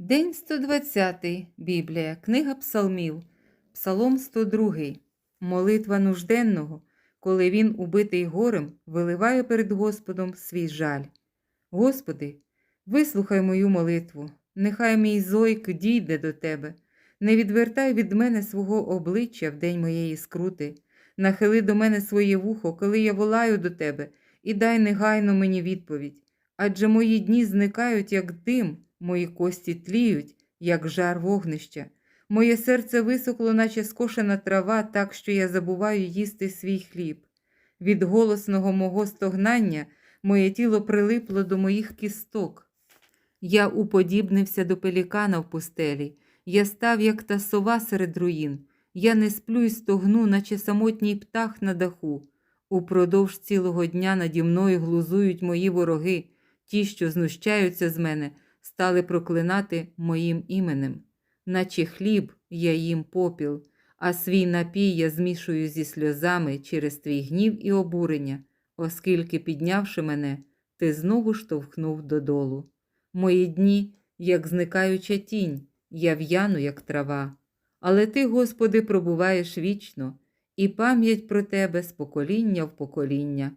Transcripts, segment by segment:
День 120. Біблія, книга Псалмів, Псалом 102. Молитва нужденного, коли він, убитий горем, виливає перед Господом свій жаль. Господи, вислухай мою молитву, нехай мій зойк дійде до Тебе. Не відвертай від мене свого обличчя в день моєї скрути. Нахили до мене своє вухо, коли я волаю до Тебе, і дай негайно мені відповідь. Адже мої дні зникають, як дим, мої кості тліють, як жар вогнища. Моє серце висохло, наче скошена трава, так що я забуваю їсти свій хліб. Від голосного мого стогнання моє тіло прилипло до моїх кісток. Я уподібнився до пелікана в пустелі, я став, як та сова серед руїн. Я не сплю й стогну, наче самотній птах на даху. Упродовж цілого дня наді мною глузують мої вороги, ті, що знущаються з мене, стали проклинати моїм іменем. Наче хліб я їм попіл, а свій напій я змішую зі сльозами через твій гнів і обурення, оскільки, піднявши мене, ти знову штовхнув додолу. Мої дні, як зникаюча тінь, я в'яну, як трава. Але ти, Господи, пробуваєш вічно, і пам'ять про тебе з покоління в покоління.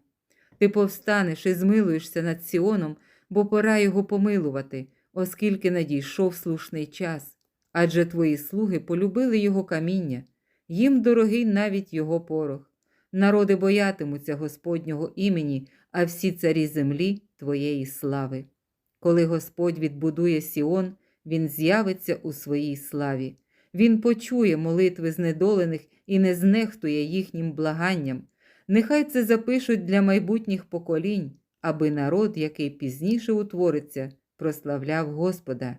Ти повстанеш і змилуєшся над Сіоном, бо пора його помилувати, оскільки надійшов слушний час. Адже твої слуги полюбили його каміння, їм дорогий навіть його порох. Народи боятимуться Господнього імені, а всі царі землі твоєї слави. Коли Господь відбудує Сіон, він з'явиться у своїй славі. Він почує молитви знедолених і не знехтує їхнім благанням. Нехай це запишуть для майбутніх поколінь, аби народ, який пізніше утвориться, прославляв Господа.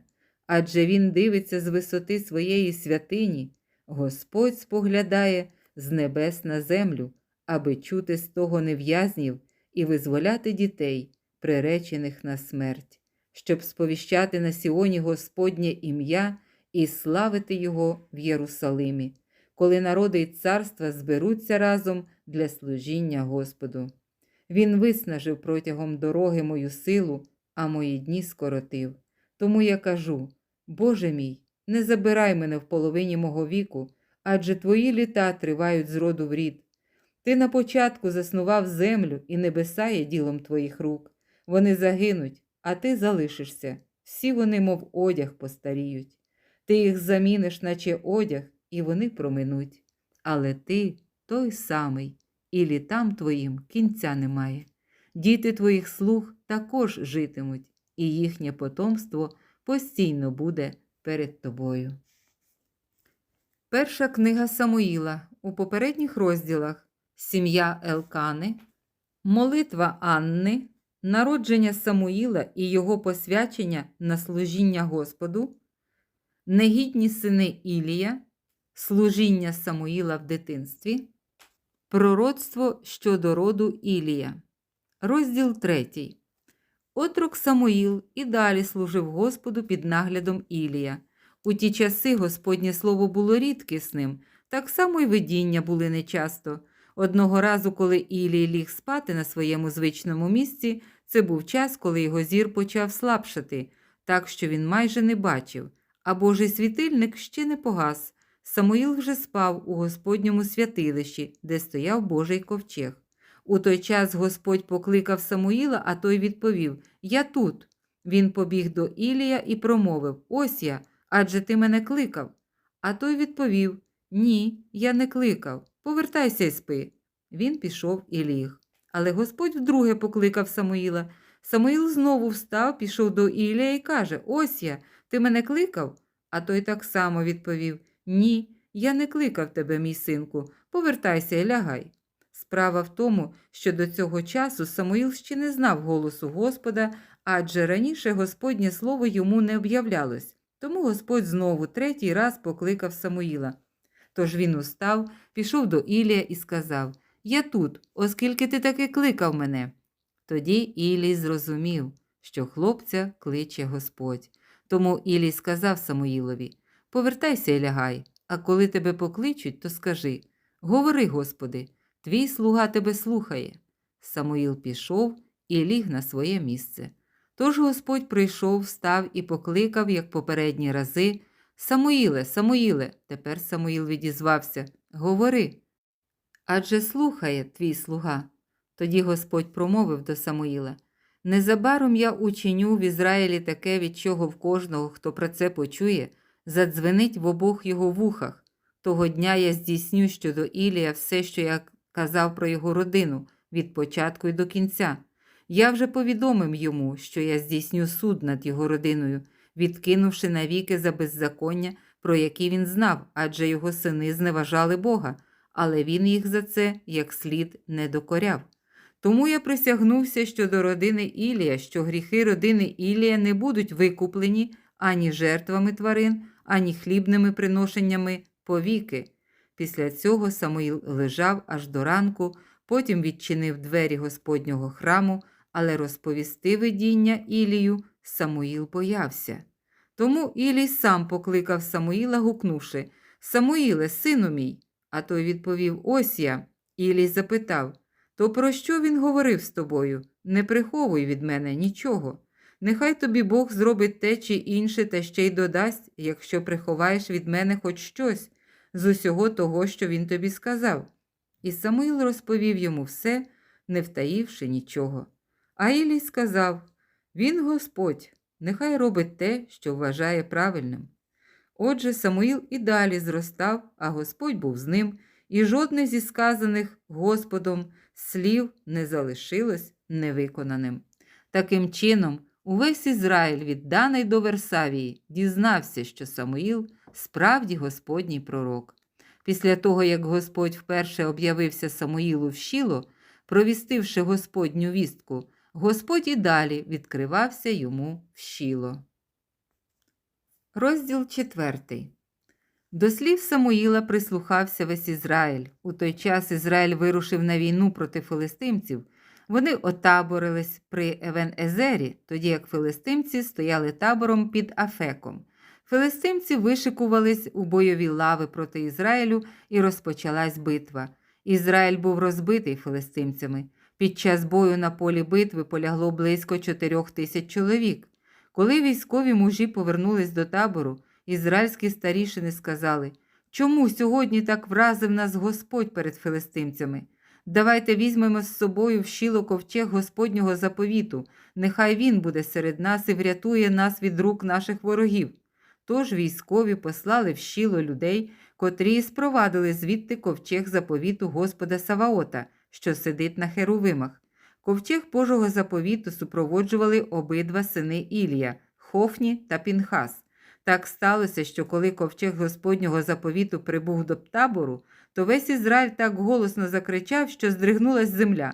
Адже він дивиться з висоти своєї святині, Господь споглядає з небес на землю, аби чути з того нев'язнів і визволяти дітей, приречених на смерть, щоб сповіщати на Сіоні Господнє ім'я і славити Його в Єрусалимі, коли народи й царства зберуться разом для служіння Господу. Він виснажив протягом дороги мою силу, а мої дні скоротив. Тому я кажу: Боже мій, не забирай мене в половині мого віку, адже твої літа тривають з роду в рід. Ти на початку заснував землю і небеса є ділом твоїх рук. Вони загинуть, а ти залишишся. Всі вони, мов одяг, постаріють. Ти їх заміниш, наче одяг, і вони проминуть. Але ти той самий, і літам твоїм кінця немає. Діти твоїх слуг також житимуть, і їхнє потомство постійно буде перед тобою. Перша книга Самуїла у попередніх розділах Сім'я Елкани, Молитва Анни, Народження Самуїла і його посвячення на служіння Господу, Негідні сини Ілія, Служіння Самуїла в дитинстві, Пророцтво щодо роду Ілія. Розділ 3. Отрок Самуїл і далі служив Господу під наглядом Ілія. У ті часи Господнє слово було рідкісним, так само й видіння були нечасто. Одного разу, коли Ілій ліг спати на своєму звичному місці, це був час, коли його зір почав слабшати, так що він майже не бачив, а Божий світильник ще не погас. Самуїл вже спав у Господньому святилищі, де стояв Божий ковчег. У той час Господь покликав Самуїла, а той відповів: Я тут. Він побіг до Ілія і промовив: Ось я, адже ти мене кликав. А той відповів: Ні, я не кликав. Повертайся й спи. Він пішов і ліг. Але Господь вдруге покликав Самуїла. Самуїл знову встав, пішов до Ілія і каже: Ось я, ти мене кликав? А той так само відповів: Ні, я не кликав тебе, мій синку. Повертайся і лягай. Справа в тому, що до цього часу Самуїл ще не знав голосу Господа, адже раніше Господнє слово йому не об'являлось. Тому Господь знову третій раз покликав Самуїла. Тож він устав, пішов до Ілія і сказав: Я тут, оскільки ти таки кликав мене. Тоді Ілій зрозумів, що хлопця кличе Господь. Тому Ілій сказав Самуїлові: Повертайся і лягай, а коли тебе покличуть, то скажи: Говори, Господи, твій слуга тебе слухає. Самуїл пішов і ліг на своє місце. Тож Господь прийшов, встав і покликав, як попередні рази, Самуїле, Самуїле, тепер Самуїл відізвався, говори. Адже слухає твій слуга. Тоді Господь промовив до Самуїла Незабаром я учиню в Ізраїлі таке, від чого в кожного, хто про це почує, задзвенить в обох його вухах. Того дня я здійсню щодо Ілія все, що я казав про його родину від початку й до кінця. Я вже повідомив йому, що я здійсню суд над його родиною, відкинувши навіки за беззаконня, про які він знав, адже його сини зневажали Бога, але він їх за це як слід не докоряв. Тому я присягнувся щодо родини Ілія, що гріхи родини Ілія не будуть викуплені ані жертвами тварин, ані хлібними приношеннями повіки. Після цього Самуїл лежав аж до ранку, потім відчинив двері Господнього храму, але розповісти видіння Ілію Самуїл боявся. Тому Ілій сам покликав Самуїла, гукнувши Самуїле, сину мій. А той відповів Ось я. Ілій запитав То про що він говорив з тобою? Не приховуй від мене нічого. Нехай тобі Бог зробить те чи інше та ще й додасть, якщо приховаєш від мене хоч щось з усього того, що він тобі сказав. І Самуїл розповів йому все, не втаївши нічого. А Ілій сказав Він Господь, нехай робить те, що вважає правильним. Отже, Самуїл і далі зростав, а Господь був з ним, і жодне зі сказаних Господом слів не залишилось невиконаним. Таким чином, увесь Ізраїль від Даний до Версавії дізнався, що Самуїл справді Господній пророк. Після того, як Господь вперше об'явився Самуїлу в Шіло, провістивши Господню вістку, Господь і далі відкривався йому в Шіло. Розділ 4. До слів Самуїла прислухався весь Ізраїль. У той час Ізраїль вирушив на війну проти филистимців. Вони отаборились при Евен-Езері, тоді як филистимці стояли табором під Афеком. Филистимці вишикувались у бойові лави проти Ізраїлю і розпочалась битва. Ізраїль був розбитий филистимцями. Під час бою на полі битви полягло близько чотирьох тисяч чоловік. Коли військові мужі повернулись до табору, ізраїльські старішини сказали, чому сьогодні так вразив нас Господь перед филистимцями? Давайте візьмемо з собою в щіло ковчег Господнього заповіту, нехай він буде серед нас і врятує нас від рук наших ворогів. Тож військові послали в щіло людей, котрі спровадили звідти ковчег заповіту Господа Саваота, що сидить на херувимах. Ковчег Божого заповіту супроводжували обидва сини Ілія, Хофні та Пінхас. Так сталося, що коли ковчег Господнього заповіту прибув до табору, то весь Ізраїль так голосно закричав, що здригнулась земля.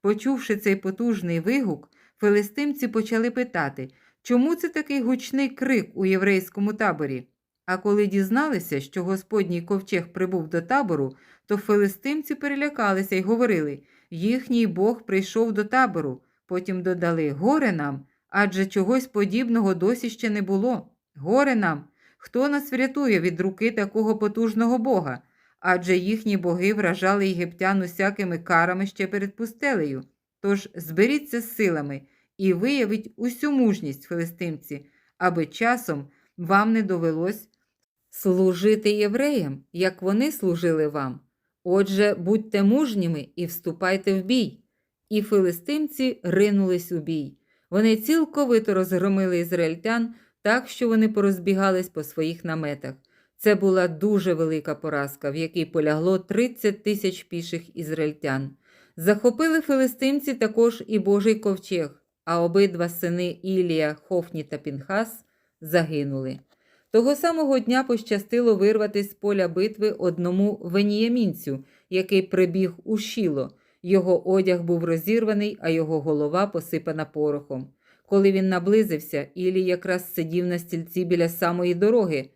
Почувши цей потужний вигук, филистимці почали питати, чому це такий гучний крик у єврейському таборі. А коли дізналися, що Господній ковчег прибув до табору, то филистимці перелякалися й говорили їхній Бог прийшов до табору. Потім додали горе нам, адже чогось подібного досі ще не було. Горе нам, хто нас врятує від руки такого потужного Бога, адже їхні боги вражали єгиптян усякими карами ще перед пустелею. Тож зберіться з силами і виявіть усю мужність, филистимці, аби часом вам не довелось служити євреям, як вони служили вам. Отже, будьте мужніми і вступайте в бій. І филистимці ринулись у бій. Вони цілковито розгромили ізраїльтян так, що вони порозбігались по своїх наметах. Це була дуже велика поразка, в якій полягло 30 тисяч піших ізраїльтян. Захопили филистимці також і Божий ковчег, а обидва сини Ілія, Хофні та Пінхас загинули. Того самого дня пощастило вирватися з поля битви одному веніямінцю, який прибіг у шіло. Його одяг був розірваний, а його голова посипана порохом. Коли він наблизився, Ілій якраз сидів на стільці біля самої дороги,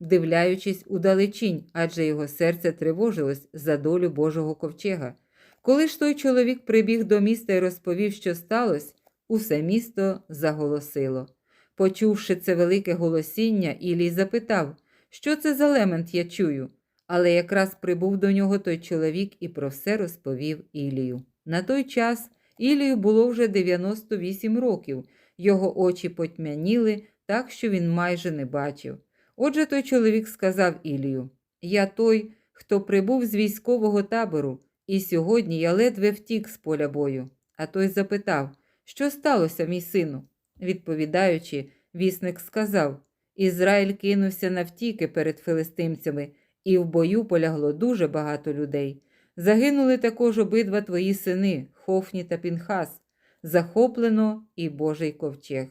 вдивляючись у далечінь, адже його серце тривожилось за долю Божого ковчега. Коли ж той чоловік прибіг до міста і розповів, що сталося, усе місто заголосило. Почувши це велике голосіння, Ілій запитав, що це за лемент я чую. Але якраз прибув до нього той чоловік і про все розповів Ілію. На той час Ілію було вже 98 років. його очі потьмяніли, так що він майже не бачив. Отже, той чоловік сказав Ілію: Я той, хто прибув з військового табору, і сьогодні я ледве втік з поля бою. А той запитав, що сталося, мій сину? Відповідаючи, вісник сказав: Ізраїль кинувся навтіки перед филистимцями, і в бою полягло дуже багато людей. Загинули також обидва твої сини, Хофні та Пінхас, захоплено і Божий ковчег.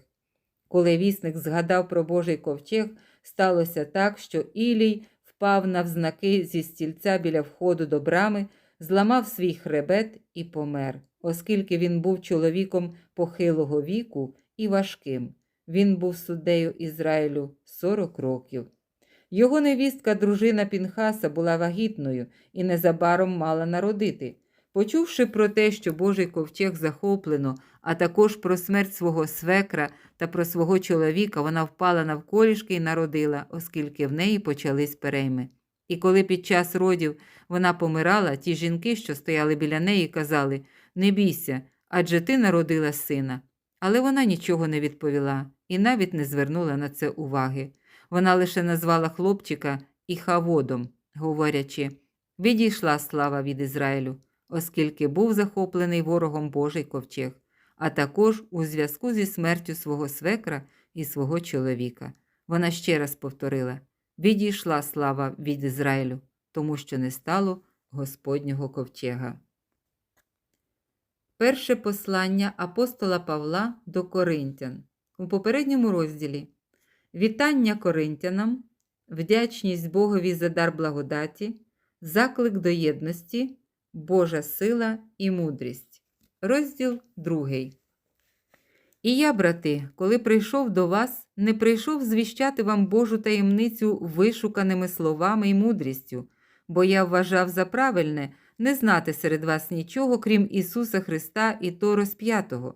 Коли вісник згадав про Божий ковчег, сталося так, що Ілій впав навзнаки зі стільця біля входу до брами, зламав свій хребет і помер, оскільки він був чоловіком похилого віку і важким. Він був суддею Ізраїлю 40 років. Його невістка, дружина Пінхаса, була вагітною і незабаром мала народити. Почувши про те, що Божий ковчег захоплено, а також про смерть свого свекра та про свого чоловіка, вона впала навколішки і народила, оскільки в неї почались перейми. І коли під час родів вона помирала, ті жінки, що стояли біля неї, казали Не бійся, адже ти народила сина. Але вона нічого не відповіла і навіть не звернула на це уваги. Вона лише назвала хлопчика Іхаводом, говорячи Відійшла слава від Ізраїлю, оскільки був захоплений ворогом Божий ковчег, а також у зв'язку зі смертю свого свекра і свого чоловіка. Вона ще раз повторила Відійшла слава від Ізраїлю, тому що не стало Господнього ковчега. Перше послання апостола Павла до Коринтян у попередньому розділі Вітання Коринтянам, вдячність Богові за дар благодаті, заклик до єдності, Божа сила і мудрість. Розділ 2. І я, брати, коли прийшов до вас, не прийшов звіщати вам Божу таємницю вишуканими словами і мудрістю, бо я вважав за правильне не знати серед вас нічого, крім Ісуса Христа і то розп'ятого.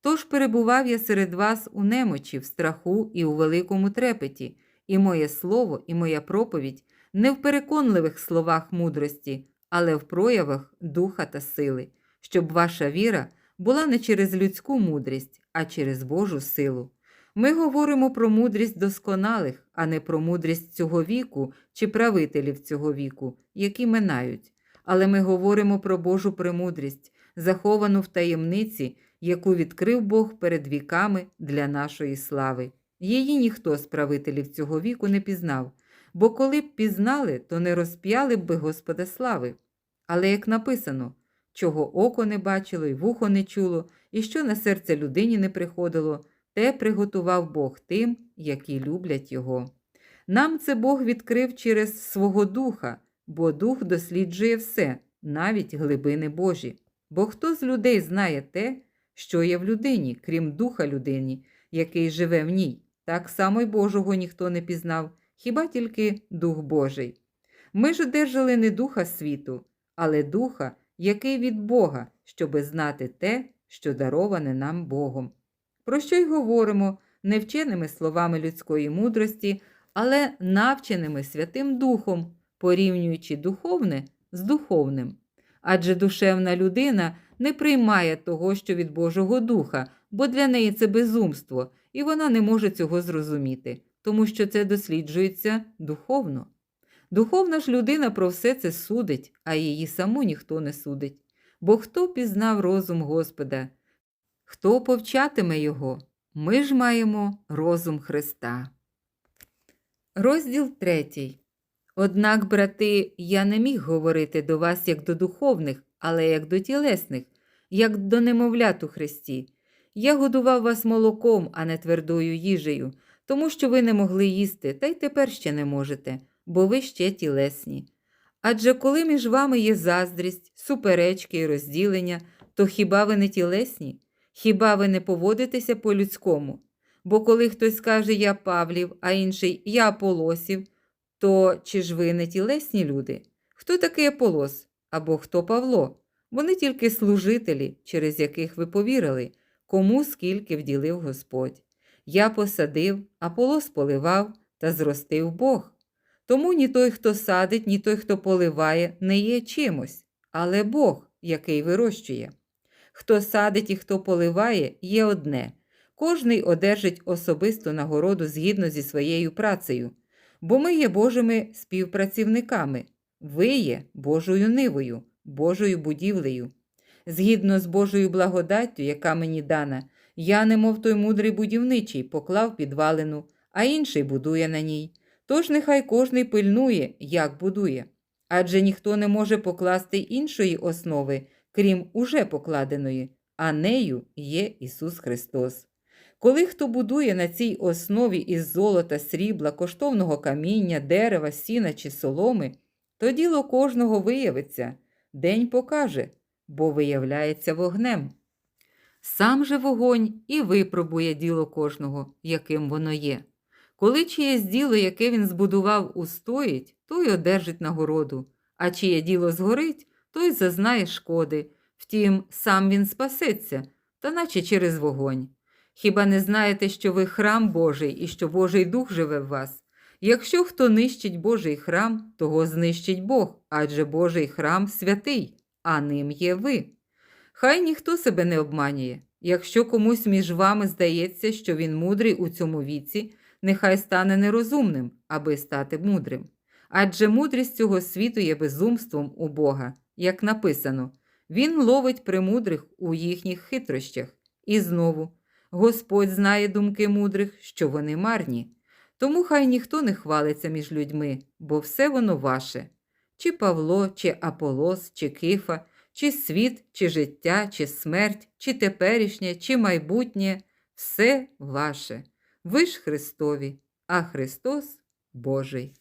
Тож перебував я серед вас у немочі, в страху і у великому трепеті, і моє слово, і моя проповідь не в переконливих словах мудрості, але в проявах духа та сили, щоб ваша віра була не через людську мудрість, а через Божу силу. Ми говоримо про мудрість досконалих, а не про мудрість цього віку чи правителів цього віку, які минають. Але ми говоримо про Божу премудрість, заховану в таємниці, яку відкрив Бог перед віками для нашої слави. Її ніхто з правителів цього віку не пізнав, бо коли б пізнали, то не розп'яли б Господа слави. Але як написано, чого око не бачило і вухо не чуло, і що на серце людині не приходило, те приготував Бог тим, які люблять Його. Нам це Бог відкрив через свого духа, бо дух досліджує все, навіть глибини Божі. Бо хто з людей знає те, що є в людині, крім духа людині, який живе в ній, так само й Божого ніхто не пізнав, хіба тільки Дух Божий. Ми ж одержали не духа світу, але духа, який від Бога, щоби знати те, що дароване нам Богом. Про що й говоримо не вченими словами людської мудрості, але навченими Святим Духом, порівнюючи духовне з духовним. Адже душевна людина не приймає того, що від Божого Духа, бо для неї це безумство, і вона не може цього зрозуміти, тому що це досліджується духовно. Духовна ж людина про все це судить, а її саму ніхто не судить. Бо хто пізнав розум Господа? Хто повчатиме його? Ми ж маємо розум Христа. Розділ третій. Однак, брати, я не міг говорити до вас як до духовних, але як до тілесних, як до немовлят у Христі. Я годував вас молоком, а не твердою їжею, тому що ви не могли їсти, та й тепер ще не можете, бо ви ще тілесні. Адже коли між вами є заздрість, суперечки і розділення, то хіба ви не тілесні? Хіба ви не поводитеся по-людському? Бо коли хтось каже Я Павлів, а інший Я Аполосів, то чи ж ви не тілесні люди? Хто такий Аполос або хто Павло? Вони тільки служителі, через яких ви повірили, кому скільки вділив Господь. Я посадив, Аполос поливав та зростив Бог. Тому ні той, хто садить, ні той, хто поливає, не є чимось, але Бог, який вирощує. Хто садить і хто поливає, є одне. кожний одержить особисту нагороду згідно зі своєю працею, бо ми є Божими співпрацівниками, ви є Божою нивою, Божою будівлею. Згідно з Божою благодаттю, яка мені дана, я, немов той мудрий будівничий, поклав підвалину, а інший будує на ній. Тож нехай кожний пильнує, як будує. Адже ніхто не може покласти іншої основи, крім уже покладеної, а нею є Ісус Христос. Коли хто будує на цій основі із золота, срібла, коштовного каміння, дерева, сіна чи соломи, то діло кожного виявиться, день покаже, бо виявляється вогнем. Сам же вогонь і випробує діло кожного, яким воно є. Коли чиєсь діло, яке він збудував, устоїть, той одержить нагороду, а чиє діло згорить, той зазнає шкоди. Втім, сам він спасеться, та наче через вогонь. Хіба не знаєте, що ви храм Божий і що Божий Дух живе в вас? Якщо хто нищить Божий храм, того знищить Бог, адже Божий храм святий, а ним є ви. Хай ніхто себе не обманює. Якщо комусь між вами здається, що він мудрий у цьому віці, нехай стане нерозумним, аби стати мудрим. Адже мудрість цього світу є безумством у Бога, як написано, Він ловить премудрих у їхніх хитрощах. І знову, Господь знає думки мудрих, що вони марні. Тому хай ніхто не хвалиться між людьми, бо все воно ваше. Чи Павло, чи Аполос, чи Кифа, чи світ, чи життя, чи смерть, чи теперішнє, чи майбутнє все ваше. Ви ж Христові, а Христос Божий.